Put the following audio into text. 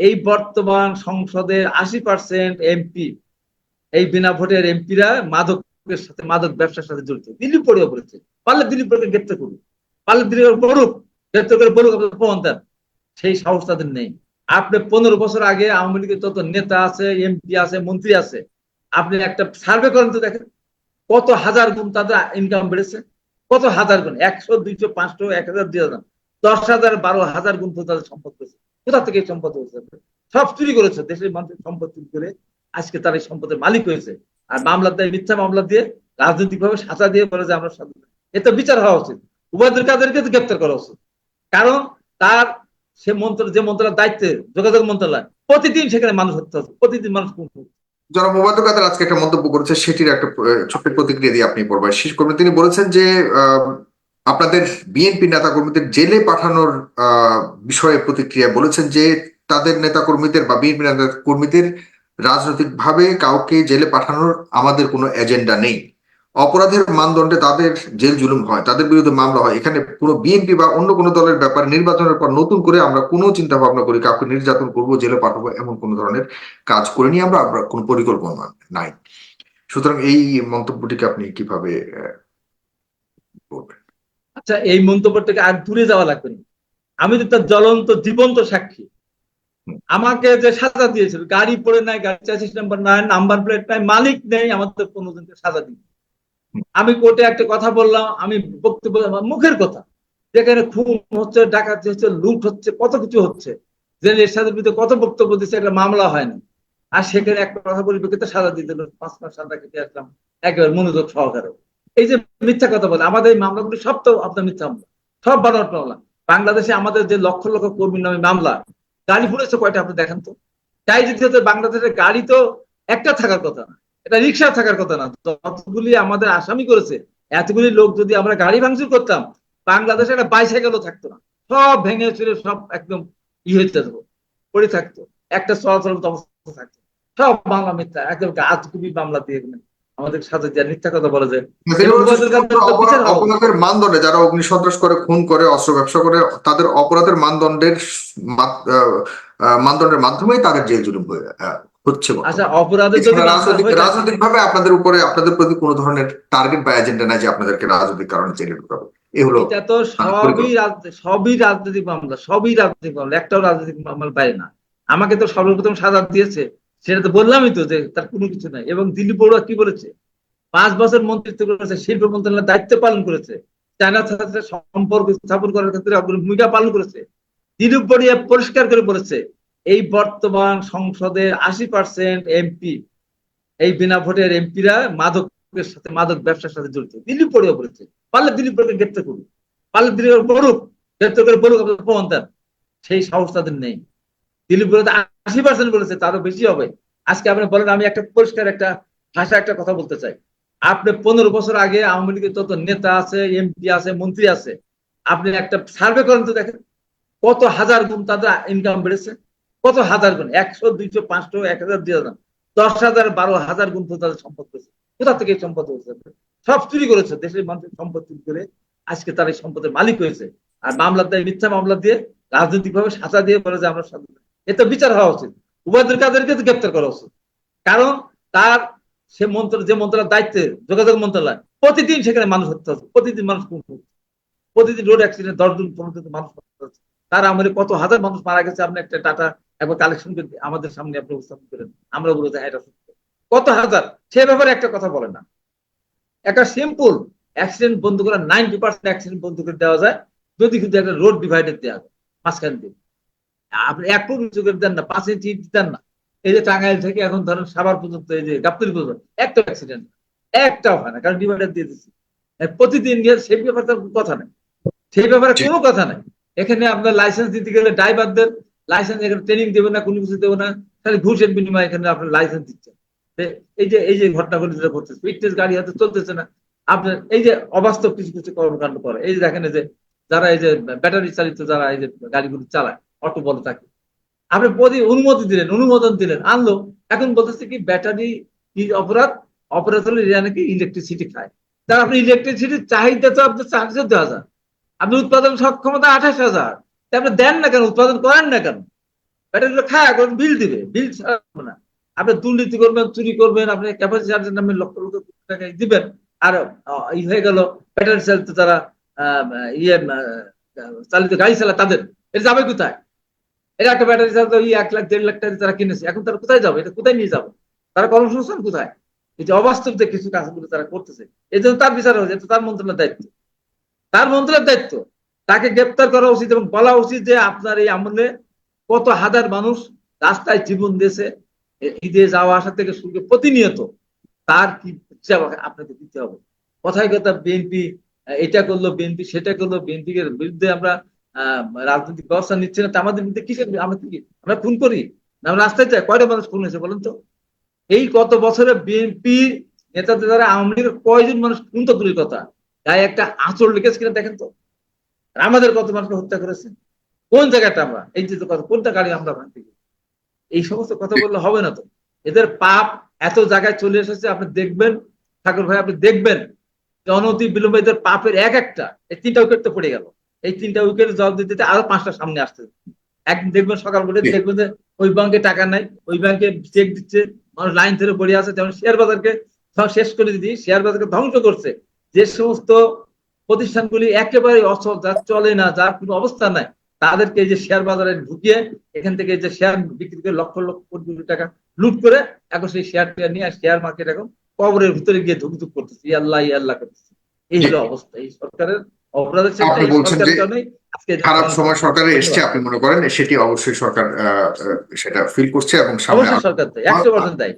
এই বর্তমান সংসদের আশি পার্সেন্ট এমপি, এই বিনা ভোটের এমপিরা মাদকের সাথে, মাদক ব্যবসার সাথে জড়িত। দিল্লি পড়েও পড়েছে পারলে দিল্লি পড়ে গ্রেপ্তার করুক, পারলে দিল্লি পড়ুক, গ্রেপ্তার করে বলুক আপনার প্রমাণ দেন। সেই সাহস তাদের নেই। আপনি পনেরো বছর আগে আওয়ামী লীগের যত নেতা আছে, এমপি আছে, মন্ত্রী আছে, আপনি একটা সার্ভে করেন তো দেখেন, কত হাজার গুণ তাদের ইনকাম বেড়েছে, কত হাজার গুণ, একশো, দুইশো, পাঁচশো, এক হাজার, দুই হাজার, দশ হাজার, বারো হাজার গুণ তাদের সম্পদ করেছে কোথা থেকে সম্পদ হয়েছে। সব চুরি করেছে, দেশের মানুষের সম্পদ চুরি করে। আজকে তার এই সম্পদের মালিক হয়েছে। আর মামলা দেয়, মিথ্যা মামলা দিয়ে রাজনৈতিক ভাবে সাজা দিয়ে বলে যে আমরা স্বাধীন এ তো বিচার হওয়া উচিত। উভয়দের কাদেরকে গ্রেপ্তার করা উচিত। কারণ তার সে মন্ত্র, যে মন্ত্রণালয়ের দায়িত্বে যোগাযোগ মন্ত্রণালয়, প্রতিদিন সেখানে মানুষ হত্যা হচ্ছে, প্রতিদিন মানুষ যারা মোবাদুল কাদের আজকে একটা মন্তব্য করেছে, সেটির একটা ছোট্ট প্রতিক্রিয়া দিয়ে আপনি পড়বেন শেষ করবেন তিনি বলেছেন যে আপনাদের বিএনপি নেতা কর্মীদের জেলে পাঠানোর বিষয়ে প্রতিক্রিয়া বলেছেন যে তাদের নেতা কর্মীদের বা বিএনপি নেতা কর্মীদের রাজনৈতিক ভাবে কাউকে জেলে পাঠানোর আমাদের কোনো এজেন্ডা নেই। অপরাধের মানদণ্ডে তাদের জেল জুলুম হয়, তাদের বিরুদ্ধে মামলা হয়। এখানে কোনো বিএনপি বা অন্য কোনো দলের ব্যাপারে নির্বাচনের পর নতুন করে আমরা কোনো চিন্তা ভাবনা করি, কাউকে নির্যাতন করব, জেলে পাঠাবো, এমন কোনো ধরনের কাজ করিনি আমরা আমরা কোনো পরিকল্পনা নাই। সুতরাং এই মন্তব্যটিকে আপনি কীভাবে বলবেন আচ্ছা এই মন্তব্য থেকে আর দূরে যাওয়া লাগবে না। আমি তো তার জ্বলন্ত জীবন্ত সাক্ষী। আমাকে যে সাজা দিয়েছিল গাড়ি পড়ে নাই গাড়ি চাষিস নাম্বার নাই নাম্বার প্লেট নাই মালিক নেই আমাদের পনেরো জনকে সাজা দিন আমি কোর্টে একটা কথা বললাম আমি বক্তব্য মুখের কথা। যেখানে খুন হচ্ছে ডাকাতি হচ্ছে লুট হচ্ছে কত কিছু হচ্ছে যে এরশাদের বিরুদ্ধে কত বক্তব্য দিচ্ছে একটা মামলা হয়নি। আর সেখানে একটা কথা পরিপ্রেক্ষিতে সাজা দিয়ে দিল পাঁচ মাস সাজা কেটে আসলাম একেবারে মনোযোগ সহকারে। এই যে মিথ্যা কথা বলে, আমাদের এই মামলাগুলি সব তো আপনার মিথ্যা মামলা। সব বানোয়াট মামলা। বাংলাদেশে আমাদের যে লক্ষ লক্ষ কর্মীর নামে মামলা গাড়ি ফুলেছে কয়টা আপনি দেখেন তো? তাই যদি হতো বাংলাদেশের গাড়ি তো একটা থাকার কথা না এটা রিক্সা থাকার কথা না, যতগুলি আমাদের আসামি করেছে, এতগুলি লোক যদি আমরা গাড়ি ভাঙচুর করতাম, বাংলাদেশে একটা বাইসাইকেলও থাকতো না। সব ভেঙে চুরে সব একদম ই হয়ে যেত, পড়ে থাকতো। একটা চলাচল অবস্থা থাকতো। সব বাংলা মিথ্যা, একদম আজগুবি মামলা দিয়ে আমাদের সাথে যে মিথ্যা কথা বলা যায় অপরাধের মানদণ্ডে যারা অগ্নি সন্ত্রাস করে খুন করে অস্ত্র ব্যবসা করে তাদের অপরাধের মানদণ্ডের মানদণ্ডের মাধ্যমেই তাদের জেল জুলুম হচ্ছে আচ্ছা অপরাধের যদি রাজনৈতিক রাজনৈতিক ভাবে আপনাদের উপরে আপনাদের প্রতি কোনো ধরনের টার্গেট বা এজেন্ডা নাই যে আপনাদেরকে রাজনৈতিক কারণে জেলে ঢুকাবে। এ হলো এটা তো সবই সবই রাজনৈতিক মামলা সবই রাজনৈতিক মামলা একটাও রাজনৈতিক মামলার বাইরে না। আমাকে তো সর্বপ্রথম সাজা দিয়েছে। সেটা তো বললামই তো যে তার কোনো কিছু নাই। এবং দিল্লি পড়ুয়া কি বলেছে? পাঁচ বছর মন্ত্রিত্ব করেছে, শিল্প মন্ত্রণালয়ের দায়িত্ব পালন করেছে। চায়নার সাথে সম্পর্ক স্থাপন করার ক্ষেত্রে অগ্রণী ভূমিকা পালন করেছে। দিলীপ বড়িয়া পরিষ্কার করে বলেছে, এই বর্তমান সংসদের আশি পার্সেন্ট এমপি, এই বিনা ভোটের এমপিরা মাদকের সাথে, মাদক ব্যবসার সাথে জড়িত। দিলীপ পড়েও বলেছে, পারলে দিলীপ পড়ে গ্রেপ্তার করুক পারলে দিলীপ পড়ুক গ্রেপ্তার করে বলুক, আপনার প্রমাণ সেই সাহস তাদের নেই। দিলীপ বলে আশি পার্সেন্ট বলেছে তারও বেশি হবে। আজকে আপনি বলেন, আমি একটা পরিষ্কার একটা ভাষা একটা কথা বলতে চাই। আপনি পনেরো বছর আগে আওয়ামী লীগের যত নেতা আছে, এমপি আছে, মন্ত্রী আছে। আপনি একটা সার্ভে করেন তো দেখেন, কত হাজার গুণ তাদের ইনকাম বেড়েছে? কত হাজার গুণ? একশো, দুইশো, পাঁচশো, এক হাজার, দুই হাজার। দশ হাজার, বারো হাজার গুণ তো তাদের সম্পদ করেছে কোথা থেকে এই সম্পদ হয়েছে? সব চুরি করেছে। দেশের মানুষের সম্পদ চুরি করে আজকে তার এই সম্পদের মালিক হয়েছে। আর মামলা দেয়, মিথ্যা মামলা দিয়ে রাজনৈতিক ভাবে সাজা দিয়ে বলে যে আমরা স্বাধীন এ তো বিচার হওয়া উচিত। উভয়দের কাদেরকে গ্রেপ্তার করা উচিত। কারণ তার সে মন্ত্র যে মন্ত্রণালয়ের দায়িত্বে যোগাযোগ মন্ত্রণালয়, প্রতিদিন সেখানে মানুষ হত্যা হচ্ছে, প্রতিদিন মানুষ প্রতিদিন রোড অ্যাক্সিডেন্ট, দশ পনেরো জন মানুষ তার আমাদের কত হাজার মানুষ মারা গেছে, আপনি একটা টাটা একবার কালেকশন করে আমাদের সামনে আপনি উপস্থাপন করেন। আমরা বলে যে এটা সত্য। কত হাজার? সে ব্যাপারে একটা কথা বলে না। একটা সিম্পল অ্যাক্সিডেন্ট বন্ধ করা নাইনটি পার্সেন্ট অ্যাক্সিডেন্ট বন্ধ করে দেওয়া যায়। যদি কিন্তু একটা রোড ডিভাইডার দেওয়া যায়, মাঝখান দিয়ে। আপনি এক ফুট উঁচু করে দেন না পাঁচ ইঞ্চি দেন না। এই যে টাঙ্গাইল থেকে এখন ধরেন সাভার পর্যন্ত এই যে গাবতলি পর্যন্ত একটা অ্যাক্সিডেন্ট একটাও হয় না কারণ ডিভাইডার দিয়ে দিচ্ছি। প্রতিদিন গিয়ে সেই ব্যাপারে কথা নেই। সেই ব্যাপারে কোনো কথা নেই। এখানে আপনার লাইসেন্স দিতে গেলে ড্রাইভারদের লাইসেন্স এখানে ট্রেনিং দেবে না কোনো কিছু দেবে না খালি ঘুষের বিনিময়ে এখানে আপনার লাইসেন্স দিচ্ছে। এই যে এই যে ঘটনাগুলি যেটা ঘটতেছে ফিটনেস গাড়ি হাতে চলতেছে না আপনার এই যে অবাস্তব কিছু কিছু কর্মকাণ্ড করে। এই যে দেখেন এই যে যারা এই যে ব্যাটারি চালিত যারা এই যে গাড়িগুলি চালায় অটো বলে থাকে। আপনি প্রতি অনুমতি দিলেন, অনুমোদন দিলেন, আনলো, এখন বলতেছে কি, ব্যাটারি, কি অপরাধ? অপরাধ হলে নাকি ইলেকট্রিসিটি খায়। তার আপনি ইলেকট্রিসিটির চাহিদা তো আপনার চার চোদ্দ হাজার। আপনি উৎপাদন সক্ষমতা আঠাশ হাজার। আপনি দেন না কেন? উৎপাদন করেন না কেন? ব্যাটারিগুলো খায়, এখন বিল দিবে। বিল ছাড়া না। আপনি দুর্নীতি করবেন, চুরি করবেন, আপনি ক্যাপাসিটি চার্জের নামে লক্ষ লক্ষ টাকা দিবেন। আর ই হয়ে গেল, ব্যাটারি চালিত তারা ইয়ে চালিত গাড়ি চালা তাদের। এটা যাবে কোথায়? এটা একটা ব্যাটারি চালিত ই এক লাখ, দেড় লাখ টাকা তারা কিনেছে। এখন তারা কোথায় যাবে? এটা কোথায় নিয়ে যাবে? তারা কর্মসংস্থান কোথায়? এই যে অবাস্তব যে কিছু কাজগুলো তারা করতেছে, এই জন্য তার বিচার হয়েছে তার মন্ত্রণালয়ের দায়িত্ব। তার মন্ত্রণালয়ের দায়িত্ব। তাকে গ্রেপ্তার করা উচিত এবং বলা উচিত যে আপনার এই আমলে কত হাজার মানুষ রাস্তায় জীবন দিয়েছে ঈদে যাওয়া আসা থেকে শুরু প্রতিনিয়ত তার কি আপনাকে দিতে হবে। কথায় কথা বিএনপি এটা করল, বিএনপি, সেটা করল বিএনপি এর বিরুদ্ধে আমরা রাজনৈতিক ব্যবস্থা নিচ্ছে না আমাদের বিরুদ্ধে কিসের আমরা কি আমরা খুন করি? আমরা রাস্তায় চাই কয়টা মানুষ খুন হয়েছে বলেন তো? এই কত বছরে বিএনপি নেতাদের দ্বারা আওয়ামী লীগের কয়জন মানুষ খুন তো দূরের কথা? গায়ে একটা আঁচড় লিখেছে কিনা দেখেন তো। আমাদের কত মানুষকে হত্যা করেছে? কোন জায়গাটা আমরা? এই যে কথা, কোনটা গাড়ি আমরা ভাঙতে? এই সমস্ত কথা বললে হবে না তো। এদের পাপ এত জায়গায় চলে এসেছে, আপনি দেখবেন, ঠাকুর ভাই, আপনি দেখবেন। অনতি বিলম্বে এদের পাপের এক একটা, এই তিনটা উইকেট তো পড়ে গেল। এই তিনটা উইকেট জবাব দিতে দিতে আরও পাঁচটা সামনে আসছে। একদিন দেখবেন সকাল জি। দেখবেন যে ওই ব্যাংকে টাকা নাই ওই ব্যাংকে চেক দিচ্ছে মানুষ লাইন ধরে পড়ে আছে যেমন শেয়ার বাজারকে শেষ করে দিদি শেয়ার বাজারকে ধ্বংস করছে। যে সমস্ত প্রতিষ্ঠানগুলি একেবারে অসল যা চলে না যার কোনো অবস্থা নাই তাদেরকে যে শেয়ার বাজারে ঢুকিয়ে এখান থেকে যে শেয়ার বিক্রি করে লক্ষ লক্ষ কোটি কোটি টাকা লুট করে এখন সেই শেয়ার শেয়ারটা নিয়ে শেয়ার মার্কেট এখন কবরের ভিতরে গিয়ে ধুকধুক করতেছে। আল্লাহ ই আল্লাহ করতেছে। এই হলো অবস্থা। এই সরকারের অপরাধের আপনি বলছেন যে খারাপ সময় সরকারে এসছে আপনি মনে করেন? সেটি অবশ্যই সরকার সেটা ফিল করছে এবং সামনে সরকার দায়ী। একশো পার্সেন্ট দেয়।